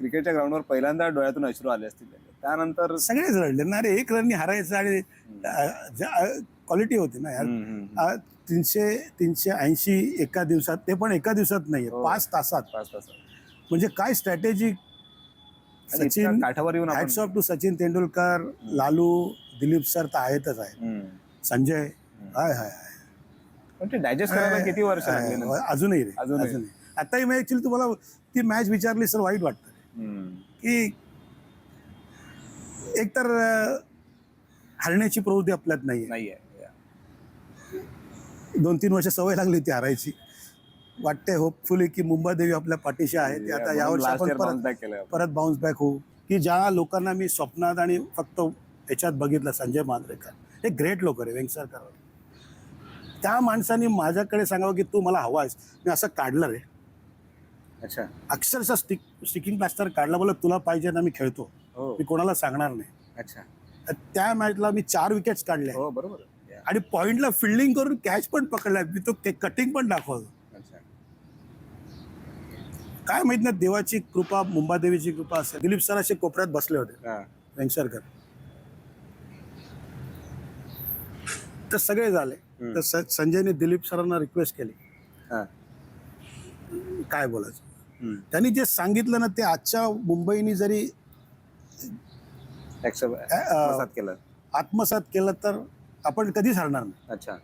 क्रिकेटच्या ग्राउंडवर पहिल्यांदा डोळ्यातून अश्रू आले असतील. त्यानंतर सगळेच रडले ना अरे एक रननी हारायचं आणि क्वालिटी होती ना यार तीनशे तीनशे ऐंशी एका दिवसात ते पण एका दिवसात नाहीये हो. पाच तासात पाच तास म्हणजे काय स्ट्रॅटेजी सचिन काठावर येऊन hats off to Sachin Tendulkar Lalu Dilip sir तर आहेतच आहे. संजय हाय हाय हाय डायजेस्ट करायला किती वर्ष? अजूनही रे अजूनही. आताही मी ऍक्च्युली तुम्हाला ती मॅच विचारली सर वाईट वाटतं. की एकतर हरण्याची प्रवृत्ती आपल्यात नाहीये. नाहीये दोन तीन वर्ष सवय लागली होती हारायची. वाटते होपफुली की मुंबादेवी आपल्या पाठीशी आहे ती आता यावर्षी आपण परत परत बाउन्स बॅक होऊ. की ज्या लोकांना मी स्वप्नात आणि फक्त याच्यात बघितलं संजय मांजरेकर हे ग्रेट लोक रे वेंगसरकर त्या माणसाने माझ्याकडे सांगावं की तू मला हवा आहेस मी असं काढलं रे. अच्छा. अक्षरशः स्टिक स्टिकिंग प्लास्टर काढला बोला तुला पाहिजे ना मी खेळतो. हो. मी कोणाला सांगणार नाही. अच्छा. त्या मॅचला मी चार विकेट्स काढल्या. हो बरोबर. Yeah. आणि पॉइंटला फिल्डिंग करून कॅच पण पकडलाय मी तो कटिंग पण दाखवतो अच्छा. काय माहीत ना देवाची कृपा मुंबादेवीची कृपा असेल. दिलीप सर असे कोपऱ्यात बसले होते. हा. वेंगसरकर तर सगळे झाले. हम्म. तर स- संजयने दिलीप सरांना रिक्वेस्ट केली. हा. काय बोलायचं. त्यांनी जे सांगितलं ना ते आजच्या मुंबईनी जरी आत्मसात केलं. आत्मसात केलं तर आपण कधीच हरणार नाही. अच्छा.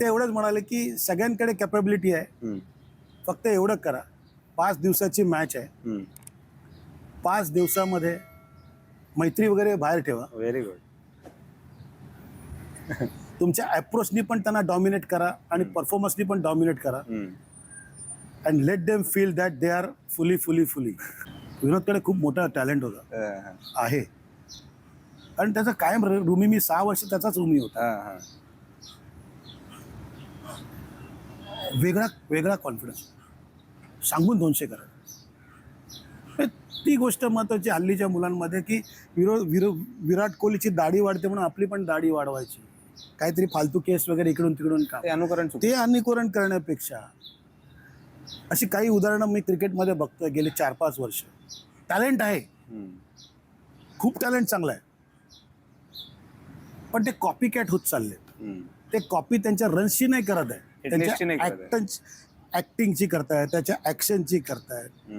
ते एवढंच म्हणाले की सगळ्यांकडे कॅपेबिलिटी आहे. फक्त एवढं करा. पाच दिवसाची मॅच आहे. पाच दिवसामध्ये मैत्री वगैरे बाहेर ठेवा. व्हेरी गुड तुमच्या अप्रोचनी पण त्यांना डॉमिनेट करा आणि परफॉर्मन्सनी पण डॉमिनेट करा. And let them feel that they are fully fully fully विनोदकडे खूप मोठा टॅलेंट होता. आहे. आणि त्याचा कायम रुमी मी सहा वर्ष त्याचाच रुमी होता. वेगळा वेगळा कॉन्फिडन्स सांगून दोनशे करा. ती गोष्ट महत्वाची हल्लीच्या मुलांमध्ये की विरो विरो विराट कोहलीची दाढी वाढते म्हणून आपली पण दाढी वाढवायची. काहीतरी फालतू केस वगैरे इकडून तिकडून का? ते अनुकरण ते अनुकरण करण्यापेक्षा अशी काही उदाहरणं मी क्रिकेटमध्ये बघतोय गेले चार पाच वर्ष. टॅलेंट आहे. खूप टॅलेंट चांगलं आहे. पण ते कॉपी कॅट होत चालले. ते कॉपी त्यांच्या रन्सची नाही करत आहे. आहे. ऍक्टिंगची करतायत त्याच्या ऍक्शनची करतायत